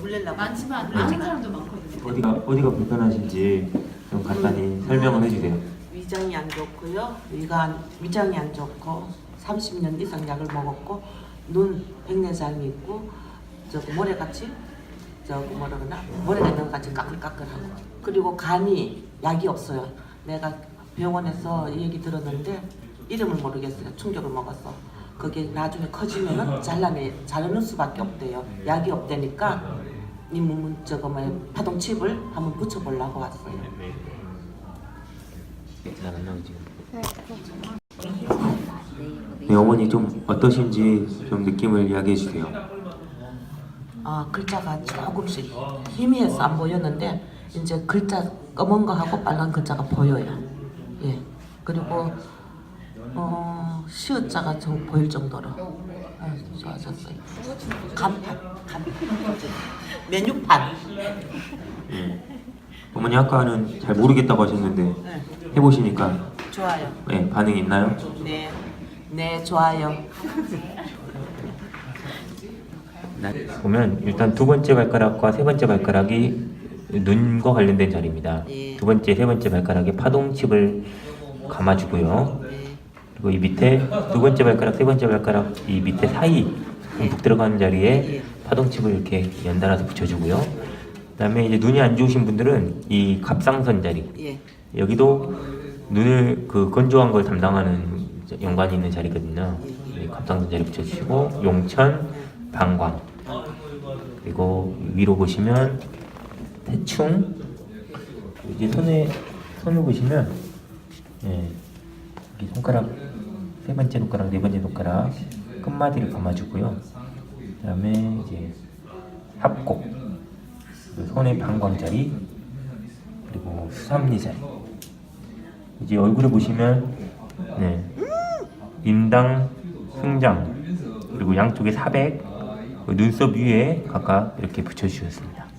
물리려고. 많지만 아는 사람도 많거든요. 어디가 어디가 불편하신지 좀 간단히 설명을 해주세요. 위장이 안 좋고요. 위가 위장이 안 좋고 30년 이상 약을 먹었고 눈 백내장이 있고 저거 모래같이 저거 뭐라 그러나 모래가 있는 것 같이 까끌까끌하고 그리고 간이 약이 없어요. 내가 병원에서 이 얘기 들었는데 이름을 모르겠어요. 충격을 먹었어. 그게 나중에 커지면은 잘라내 자르는 수밖에 없대요. 약이 없대니까 이 몸은 저거 뭐 파동칩을 한번 붙여보려고 왔어요. 잘안 나오지. 네, 어머니 좀 어떠신지 좀 느낌을 이야기해 주세요. 아 글자가 조금씩 희미해서 안 보였는데 이제 글자 검은 거하고 빨간 글자가 보여요. 예. 그리고 어 시옷자가 좀 보일 정도로 아, 좋아졌어요. 간판, 간판, 메뉴판. 어머니 아까는 잘 모르겠다고 하셨는데 네, 해보시니까 좋아요. 네, 반응 있나요? 네, 네 좋아요. 보면 일단 두 번째 발가락과 세 번째 발가락이 눈과 관련된 자리입니다. 예. 두 번째, 세 번째 발가락에 파동칩을 감아주고요. 네, 그리고 이 밑에 두 번째 발가락, 세 번째 발가락 이 밑에 사이 듬뿍 들어가는 자리에 예. 파동칩을 이렇게 연달아서 붙여주고요. 그다음에 이제 눈이 안 좋으신 분들은 이 갑상선 자리 예, 여기도 눈을 그 건조한 걸 담당하는 연관이 있는 자리거든요. 이 갑상선 자리 붙여주시고 용천, 방광 그리고 위로 보시면 대충 이제 손에 손을 보시면 예, 손가락 세 번째 손가락 네 번째 손가락 끝마디를 감아주고요. 그 다음에 이제 합곡 그리고 손의 방광 자리 그리고 수삼리 자리 이제 얼굴을 보시면 네 인당 승장 그리고 양쪽에 사백 그 눈썹 위에 각각 이렇게 붙여주셨습니다.